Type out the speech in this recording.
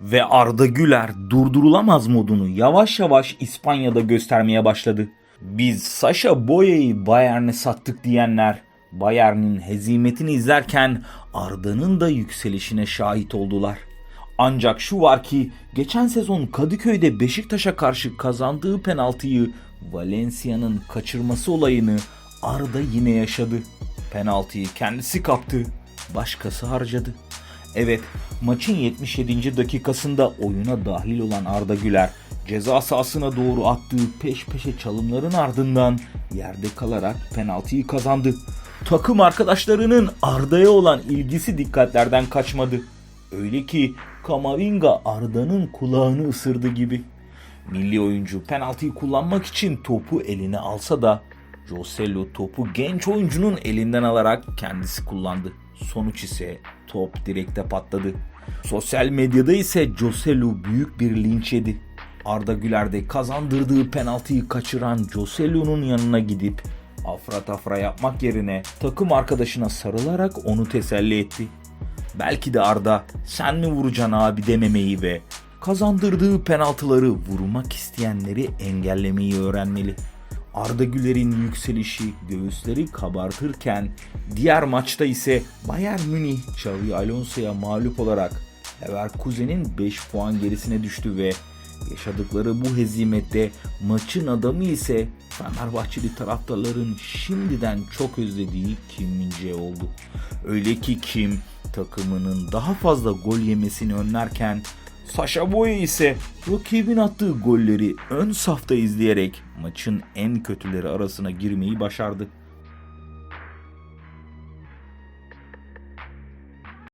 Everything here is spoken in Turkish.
Ve Arda Güler durdurulamaz modunu yavaş yavaş İspanya'da göstermeye başladı. Biz Sasha Boya'yı Bayern'e sattık diyenler Bayern'in hezimetini izlerken Arda'nın da yükselişine şahit oldular. Ancak şu var ki geçen sezon Kadıköy'de Beşiktaş'a karşı kazandığı penaltıyı Valencia'nın kaçırması olayını Arda yine yaşadı. Penaltıyı kendisi kaptı, başkası harcadı. Evet, maçın 77. dakikasında oyuna dahil olan Arda Güler ceza sahasına doğru attığı peş peşe çalımların ardından yerde kalarak penaltıyı kazandı. Takım arkadaşlarının Arda'ya olan ilgisi dikkatlerden kaçmadı. Öyle ki Kamavinga Arda'nın kulağını ısırdı gibi. Milli oyuncu penaltıyı kullanmak için topu eline alsa da Joselu topu genç oyuncunun elinden alarak kendisi kullandı. Sonuç ise top direkte patladı. Sosyal medyada ise Joselu büyük bir linç yedi. Arda Güler de kazandırdığı penaltıyı kaçıran Joselu'nun yanına gidip afra tafra yapmak yerine takım arkadaşına sarılarak onu teselli etti. Belki de Arda sen mi vuracaksın abi dememeyi ve kazandırdığı penaltıları vurmak isteyenleri engellemeyi öğrenmeli. Arda Güler'in yükselişi göğüsleri kabartırken diğer maçta ise Bayern Münih Xavi Alonso'ya mağlup olarak Leverkusen'in 5 puan gerisine düştü ve yaşadıkları bu hezimette maçın adamı ise Fenerbahçeli taraftarların şimdiden çok özlediği Kim Min oldu. Öyle ki Kim takımının daha fazla gol yemesini önlerken Sasha Boye ise rakibin attığı golleri ön safta izleyerek maçın en kötüleri arasına girmeyi başardı.